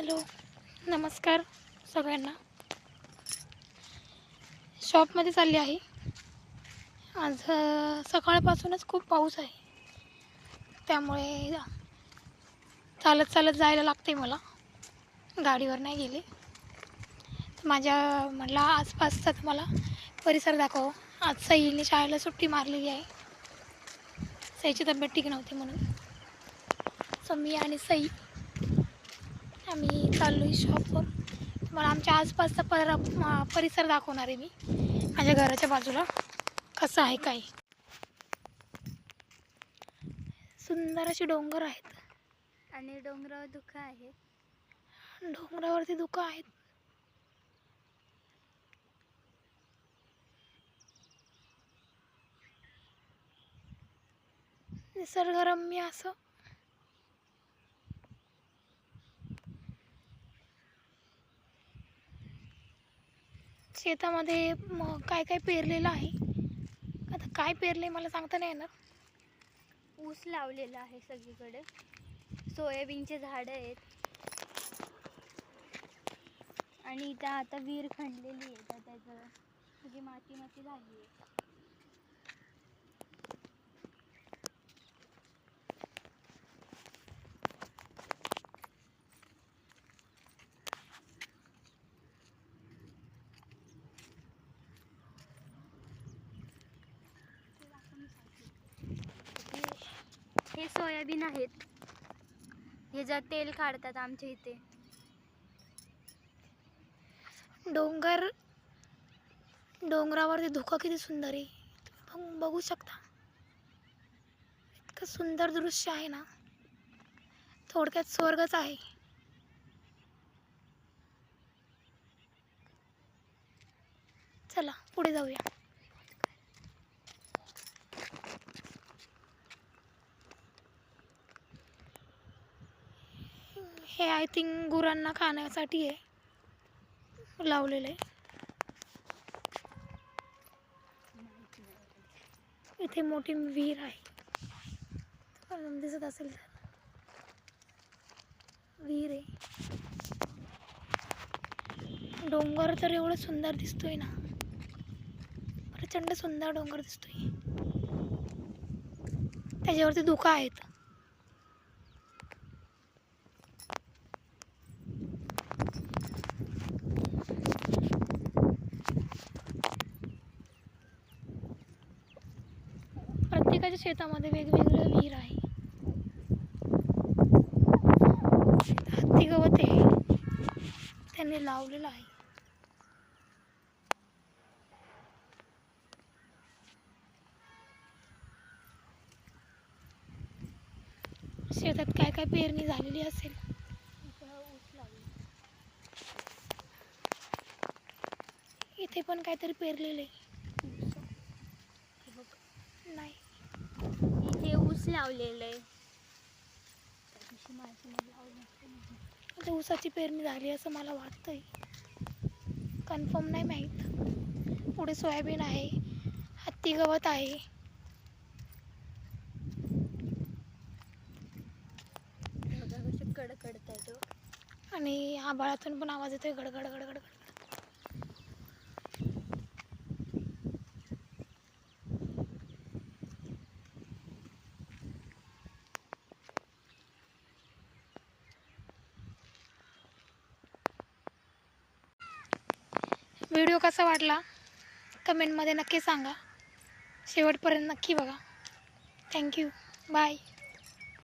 Hello नमस्कार सगळ्यांना. शॉपमध्ये चालली आहे. आज सकाळपासूनच खूप पाऊस आहे. त्यामुळे चालत चालत जायला लागते मला. गाडीवर नाही गेले. तर माझ्या म्हटलं आसपासचा तुम्हाला परिसर दाखव आज सईने शाळेला सुट्टी मारलेली आहे. सईची तब्येत ठीक नव्हती म्हणून. सो मी आणि सई चाललो आहे शॉपवर तुम्हाला आमच्या आसपासचा पर परिसर दाखवणार आहे मी. माझ्या घराच्या बाजूला. कसं आहे काय? सुंदर असे डोंगर आहेत. आणि डोंगरावर दुःख आहे डोंगरावरती दुःख आहेत. निसर्गरम्य असं. शेतामध्ये मग काय काय पेरलेलं आहे? आता काय पेरले मला सांगता नाही येणार. ऊस लावलेला आहे सगळीकडे. सोयाबीनचे झाडं आहेत. आणि इथं आता विहीर खणलेली आहे. तर त्याचं सगळी माती माती झाली आहे हे सोयाबीन आहेत. हे ज्या तेल काढतात आमच्या इथे. डोंगर डोंगरावरती धुकं किती सुंदर आहे. बघू शकता. इतकं सुंदर दृश्य आहे ना. थोडक्यात स्वर्गच आहे. चला पुढे जाऊया. हे आय थिंक गुरांना खाण्यासाठी आहे. लावलेलं आहे इथे मोठी विहीर आहे. दिसत असेल तर. विहीर आहे. डोंगर तर एवढं सुंदर दिसतोय ना. प्रचंड सुंदर डोंगर दिसतोय. त्याच्यावरती धुका आहेत. प्रत्येकाच्या शेतामध्ये वेगवेगळं विहीर आहे. हत्ती गवत आहे. त्यांनी लावलेलं आहे. शेतात काय काय पेरणी झालेली असेल? ऊस इथे पण काहीतरी पेरलेलं आहे. नाही. ऊस लावलेलं. आहे. इथे ऊसाची पेरणी झाली असं मला वाटतंय. कन्फर्म नाही माहीत. पुढे सोयाबीन आहे. हत्ती गवत आहे. हे बघा कसे कडकडत आहे तो. आणि आभाळातून पण आवाज येतोय. गडगड गडगड गडगड. व्हिडिओ कसा वाटला? कमेंटमध्ये नक्की सांगा. शेवटपर्यंत नक्की बघा. Thank you bye